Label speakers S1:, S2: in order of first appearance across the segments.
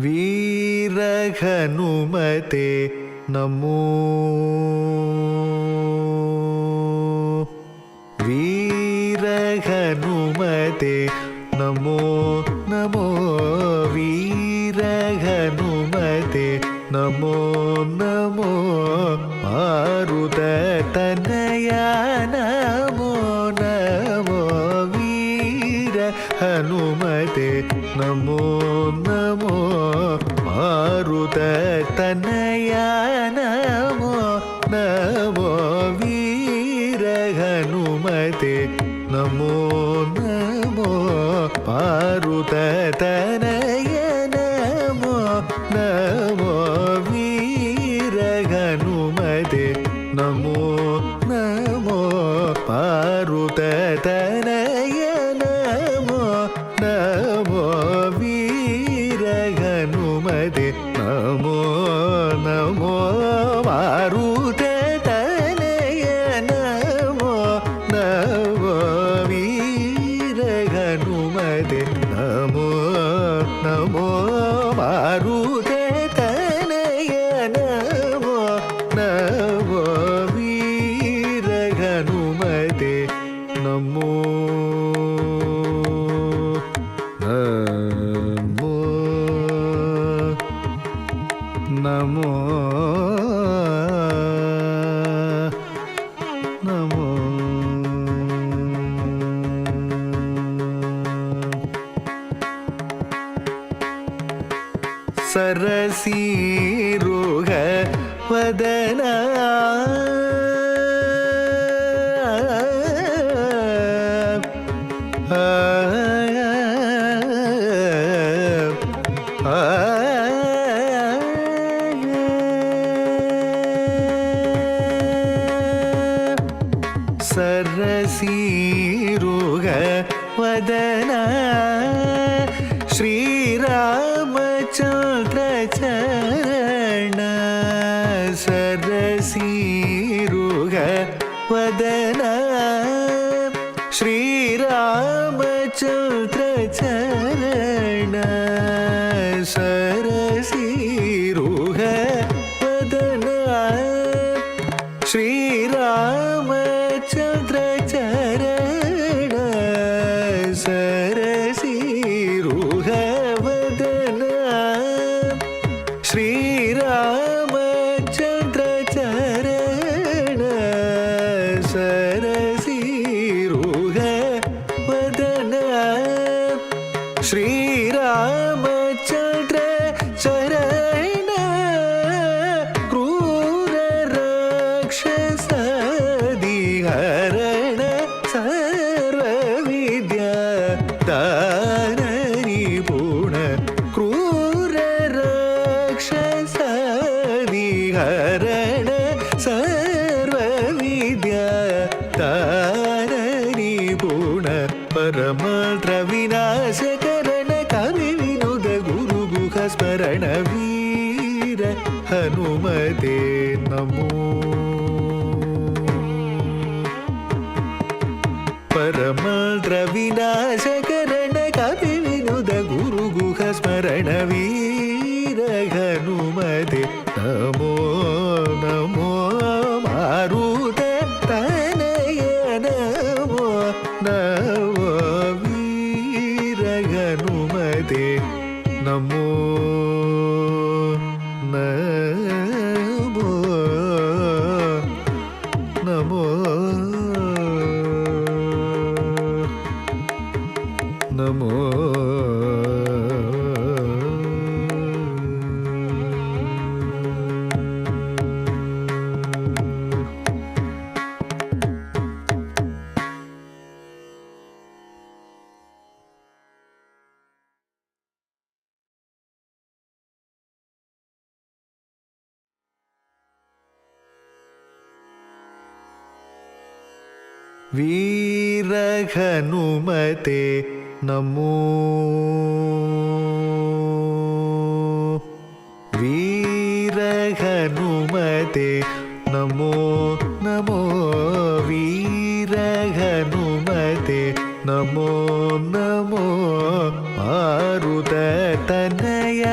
S1: വീരഹനുമത്തെ നമോ. വീരഹനുമത്തെ നമോ നമോ. വീരഹനുമത്തെ നമോ നമോ. മാരുത തനയ നമോ. വീര ഹനുമത്തെ നമോ നമോ മാരുത തനയാനമോ നമോ നമോ വീര ഹനുമത്തെ നമോ നമോ മാറുത തനയനമോ നമോ നമോ നമോ നമോ മാറുത തനയനമോ നമോ ഹനുമതെ നമോ നമോ മാരുത തനയ നമോ നമോ വീര നമോ നമോ നമോ നമോ சரசீருக வதன சரசீருக வதனா ശ്രീരാമചന്ദ്ര ചരണ സരസീരുഹ വദന ശ്രീരാമചന്ദ്ര ചരണ ശ്രീരാമചന്ദ്ര ചരണ ക്രൂര രാക്ഷസദിഹരണ സർവവിദ്യ ദാനനിപുണ ക്രൂര രാക്ഷസദിഹരണ സർവവിദ്യ ദാനനിപുണ പരമദ്ര വിനാശകരണ boy. വീരഹനുമത്തെ നമോ. വീരഹനുമത്തെ നമോ നമോ. വീരഹനുമത്തെ നമോ നമോ. മാരുത തനയ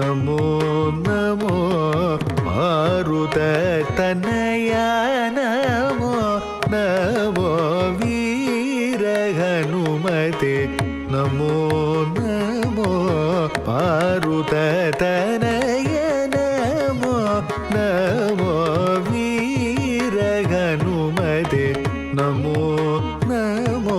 S1: നമോ നമോ മാരുത തനയ നമോ നമോ വീരഹനുമതേ നമോ നമോ മാരുത തനയ നമോ നമോ വീരഹനുമതേ നമോ നമോ